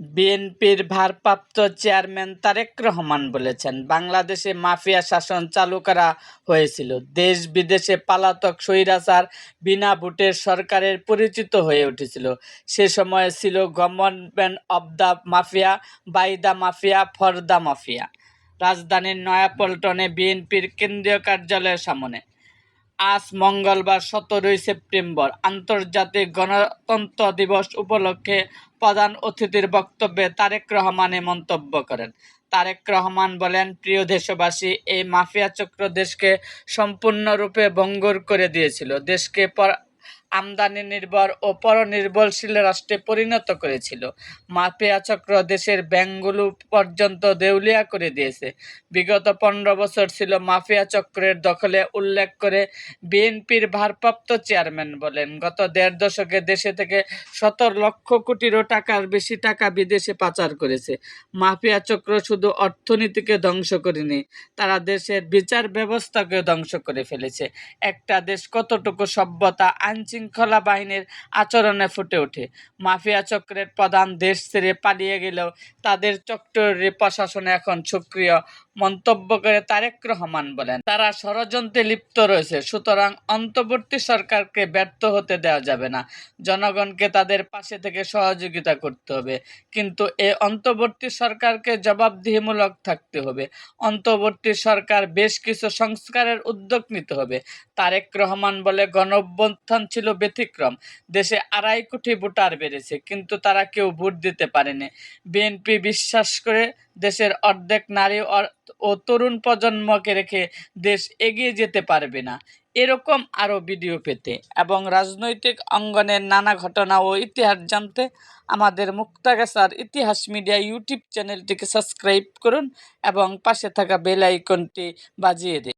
বিএনপির ভারপ্রাপ্ত চেয়ারম্যান তারেক রহমান বলেছেন, বাংলাদেশে মাফিয়া শাসন চালু করা হয়েছিল। দেশ বিদেশে পালাতক স্বৈরাচার বিনা ভোটের সরকারের পরিচিত হয়ে উঠেছিল। সে সময় ছিল government of the mafia, by the mafia, for the mafia. রাজধানীর নয়াপল্টনে বিএনপির কেন্দ্রীয় কার্যালয়ের সামনে আজ মঙ্গলবার সতেরোই সেপ্টেম্বর, আন্তর্জাতিক গণতন্ত্র দিবস উপলক্ষে প্রধান অতিথির বক্তব্যে তারেক রহমান এ মন্তব্য করেন। তারেক রহমান বলেন, প্রিয় দেশবাসী, এই মাফিয়া চক্র দেশকে সম্পূর্ণরূপে ভঙ্গুর করে দিয়েছিল। দেশকে আমদানি নির্ভর ও পরনির্ভরশীল রাষ্ট্রে পরিণত করেছিল। মাফিয়া চক্র দেশের ব্যাংকগুলো পর্যন্ত দেউলিয়া করে দিয়েছে। বিগত পনেরো বছর ছিল মাফিয়া চক্রের দখলে উল্লেখ করে বিএনপির ভারপ্রাপ্ত চেয়ারম্যান বলেন, গত দেড় দশকে দেশে থেকে সতেরো লক্ষ কোটিরও টাকার বেশি টাকা বিদেশে পাচার করেছে। মাফিয়া চক্র শুধু অর্থনীতিকে ধ্বংস করেনি, তারা দেশের বিচার ব্যবস্থাকে ধ্বংস করে ফেলেছে। একটা দেশ কতটুকু সভ্যতা, আইনশৃঙ্খলা বাহিনীর আচরণে ফুটে ওঠে। মাফিয়া চক্রের প্রধান দেশ ছেড়ে পালিয়ে গেলেও তাদের চক্রের প্রশাসনে এখন সক্রিয় মন্তব্য করে তারেক রহমান বলেন, তারা ষড়যন্ত্রে লিপ্ত রয়েছে, সুতরাং অন্তর্বর্তী সরকারকে ব্যর্থ হতে দেওয়া যাবে না। জনগণকে তাদের পাশে থেকে সহযোগিতা করতে হবে। কিন্তু এ অন্তর্বর্তী সরকারকে জবাবদিহিমূলক থাকতে হবে। অন্তর্বর্তী সরকার বেশ কিছু সংস্কারের উদ্যোগ নিতে হবে। তারেক রহমান বলে, গণঅভ্যুত্থান ছিল ব্যতিক্রম। দেশে আড়াই কোটি ভোটার বেড়েছে, কিন্তু তারা কেউ ভোট দিতে পারেনি। বিএনপি বিশ্বাস করে দেশের অর্ধেক নারী ও তরুণ প্রজন্মকে রেখে দেশ এগিয়ে যেতে পারবে না। এরকম আরও ভিডিও পেতে এবং রাজনৈতিক অঙ্গনের নানা ঘটনা ও ইতিহাস জানতে আমাদের মুক্তাগাছার ইতিহাস মিডিয়া ইউটিউব চ্যানেলটিকে সাবস্ক্রাইব করুন এবং পাশে থাকা বেল আইকনটি বাজিয়ে দিন।